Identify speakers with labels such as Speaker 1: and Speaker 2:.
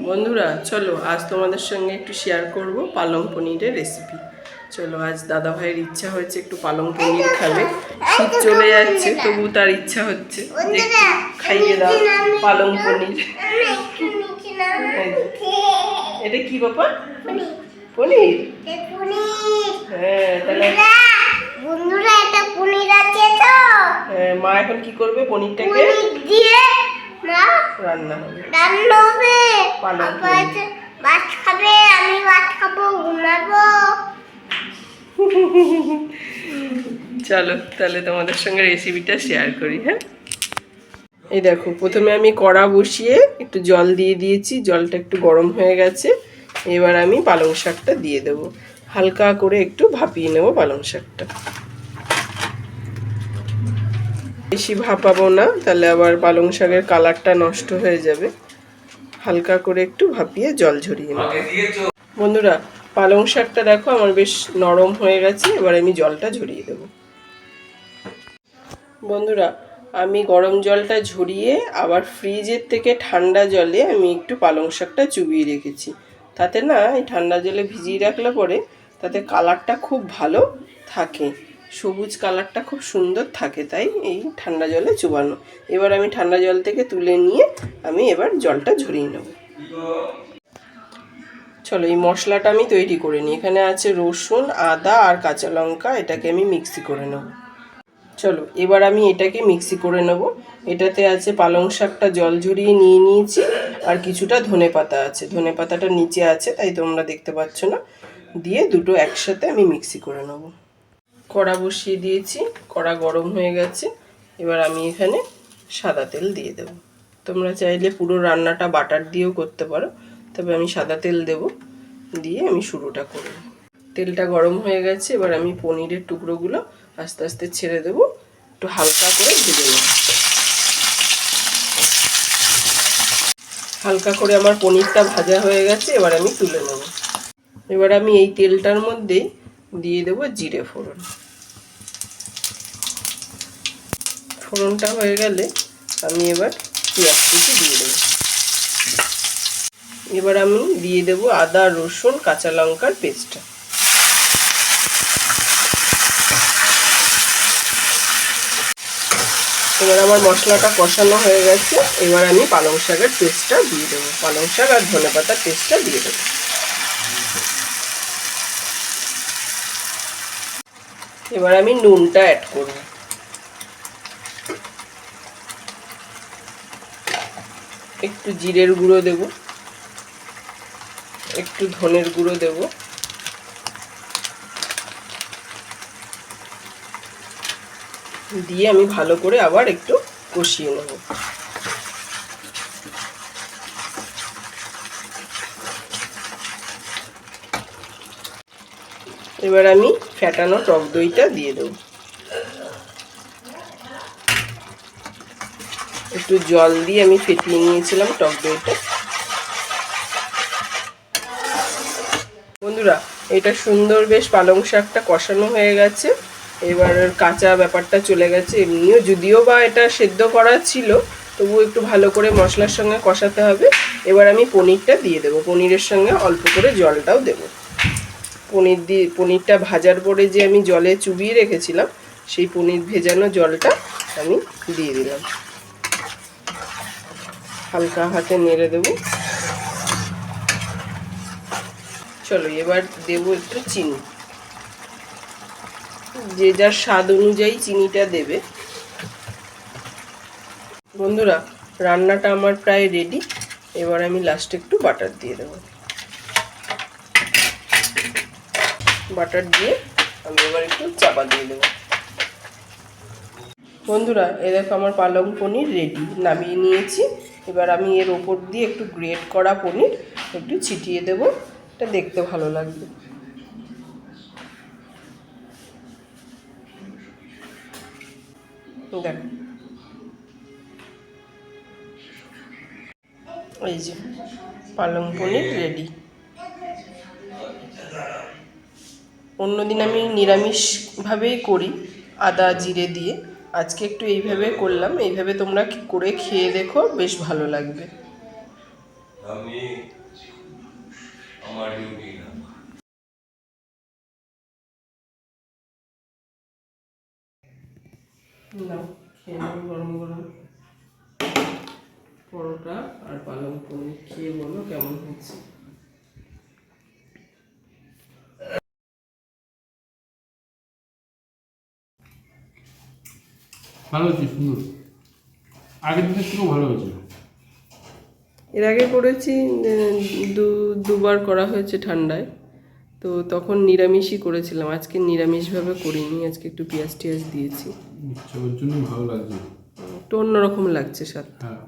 Speaker 1: বন্ধুরা চলো আজ তোমাদের সঙ্গে একটু শেয়ার করব পালং পনিরের রেসিপি চলো আজ দাদা ভাইয়ের ইচ্ছা হয়েছে একটু পালং পনির খাবে। শীত চলে যাচ্ছে তবু তার ইচ্ছা হচ্ছে খাইয়ে দাও পালং পনির। এটা কি বাবা? পনির। হ্যাঁ তাহলে
Speaker 2: বন্ধুরা এটা পনির আছে তো।
Speaker 1: হ্যাঁ, মা এখন কি করবে পনিরটাকে?
Speaker 2: পনির দিয়ে
Speaker 1: রান্না হবে।
Speaker 2: রান্না হবে।
Speaker 1: পালং
Speaker 2: আব্বা ভাত খাবে আমি ভাত খাব ঘুমাবো।
Speaker 1: চলো তাহলে তোমাদের সঙ্গে রেসিপিটা শেয়ার করি হ্যাঁ? এই দেখো প্রথমে আমি কড়া বসিয়ে একটু জল দিয়ে দিয়েছি জলটা একটু গরম হয়ে গেছে। এবার আমি পালং শাকটা দিয়ে দেবো। হালকা করে একটু ভাপিয়ে নেব পালং শাকটা। বেশি ভাপাবো না, তাহলে আবার পালং শাকের কালারটা নষ্ট হয়ে যাবে। হালকা করে একটু ভাপিয়ে জল ঝরিয়ে নেব। বন্ধুরা, পালং শাকটা দেখো আমার বেশ নরম হয়ে গেছে, এবার আমি জলটা ঝরিয়ে দেব। বন্ধুরা, আমি গরম জলটা ঝরিয়ে আবার ফ্রিজের থেকে ঠান্ডা জলে আমি একটু পালং শাকটা চুবিয়ে রেখেছি। তাতে না, এই ঠান্ডা জলে ভিজিয়ে রাখলে পরে তাতে কালারটা খুব ভালো থাকে। সবুজ কালারটা খুব সুন্দর থাকে, তাই এই ঠান্ডা জলে চুবানো। এবার আমি ঠান্ডা জল থেকে তুলে নিয়ে আমি এবার জলটা ঝরিয়ে নেব। চলো, এই মশলাটা আমি তৈরি করে নিই। এখানে আছে রসুন, আদা আর কাঁচা লঙ্কা, এটাকে আমি মিক্সি করে নেব। চলো, এবার আমি এটাকে মিক্সি করে নেব। এটাতে আছে পালং শাকটা জল ঝরিয়ে নিয়ে নিয়েছি, আর কিছুটা ধনে পাতা আছে। ধনে পাতাটা নিচে আছে, তাই তোমরা দেখতে পাচ্ছ না। দিয়ে দুটো একসাথে আমি মিক্সি করে নেব। কড়া বসিয়ে দিয়েছি, কড়া গরম হয়ে গেছে। এবার আমি এখানে সাদা তেল দিয়ে দেব। তোমরা চাইলে পুরো রান্নাটা বাটার দিয়েও করতে পারো, তবে আমি সাদা তেল দেব দিয়ে আমি শুরুটা করব তেলটা গরম হয়ে গেছে, এবার আমি পনিরের টুকরোগুলো আস্তে আস্তে ছেড়ে দেব। একটু হালকা করে ভেজে নেব। হালকা করে আমার পনিরটা ভাজা হয়ে গেছে, এবার আমি তুলে নেব। এবার আমি এই তেলটার মধ্যেই দিয়ে দেব জিরে ফোড়ন। ফোড়নটা হয়ে গেলে আমি এবার পেঁয়াজ কুচি দিয়ে দেবো। এবার আমি দিয়ে দেব আদা, রসুন, কাঁচা লঙ্কার পেস্টটা। এবার আমার মশলাটা কষানো হয়ে গেছে। এবার আমি পালং শাকের পেস্টটা দিয়ে দেবো। পালং শাক আর ধনে পাতার পেস্টটা দিয়ে দেবো। এবার আমি নুনটা অ্যাড করব। একটু জিরের গুঁড়ো দেব। একটু ধনের গুঁড়ো দেব। দিয়ে আমি ভালো করে আবার একটু কষিয়ে নেব। এবার আমি ফ্যাটানো টক দইটা দিয়ে দেবো। একটু জল দিয়ে আমি ফেটিয়ে নিয়েছিলাম টক দইটা। বন্ধুরা, এটা সুন্দর বেশ পালং শাকটা কষানো হয়ে গেছে। এবার কাঁচা ব্যাপারটা চলে গেছে এমনিও, যদিও বা এটা সেদ্ধ করা ছিল তবু একটু ভালো করে মশলার সঙ্গে কষাতে হবে। এবার আমি পনিরটা দিয়ে দেবো। পনিরের সঙ্গে অল্প করে জলটাও দেবো। পনির দিয়ে পনিরটা ভাজার পরে যে আমি জলে চুবিয়ে রেখেছিলাম, সেই পনির ভেজানো জলটা আমি দিয়ে দিলাম। হালকা হাতে নেড়ে দেব। চলো, এবার দেব একটু চিনি। যে যার স্বাদ অনুযায়ী চিনিটা দেবে। বন্ধুরা, রান্নাটা আমার প্রায় রেডি এবার আমি লাস্টে একটু বাটার দিয়ে দেবো। বাটার দিয়ে আমি এবার একটু চাপা দিয়ে দেবো। বন্ধুরা, এ দেখো আমার পালং পনির রেডি নামিয়ে নিয়েছি। এবার আমি এর ওপর দিয়ে একটু গ্রেট করা পনির একটু ছিটিয়ে দেব। এটা দেখতে ভালো লাগবে। দেখো। এই যে, পালং পনির রেডি অন্যদিন আমি নিরামিষভাবেই করি আদা জিরে দিয়ে। আজকে একটু এইভাবে করলাম এইভাবে তোমরা করে খেয়ে দেখো বেশ ভালো লাগবে।
Speaker 3: আমি আমার ডিউটি না।
Speaker 1: নাও খেয়ে নাও গরম গরম পরোটা আর পালং পনির। খেয়ে বলো কেমন হচ্ছে
Speaker 4: ভালো হয়েছে সুন্দর। আগের দিনের থেকেও ভালো হয়েছে।
Speaker 1: এর আগে করেছি দু দুবার করা হয়েছে ঠান্ডায়। তো তখন নিরামিষই করেছিলাম। আজকে নিরামিষভাবে করিনি আজকে একটু পেঁয়াজ টিয়াজ দিয়েছি।
Speaker 4: আচ্ছা ওর জন্য ভালো লাগছে।
Speaker 1: একটু অন্যরকম লাগছে স্বাদ।
Speaker 4: হ্যাঁ।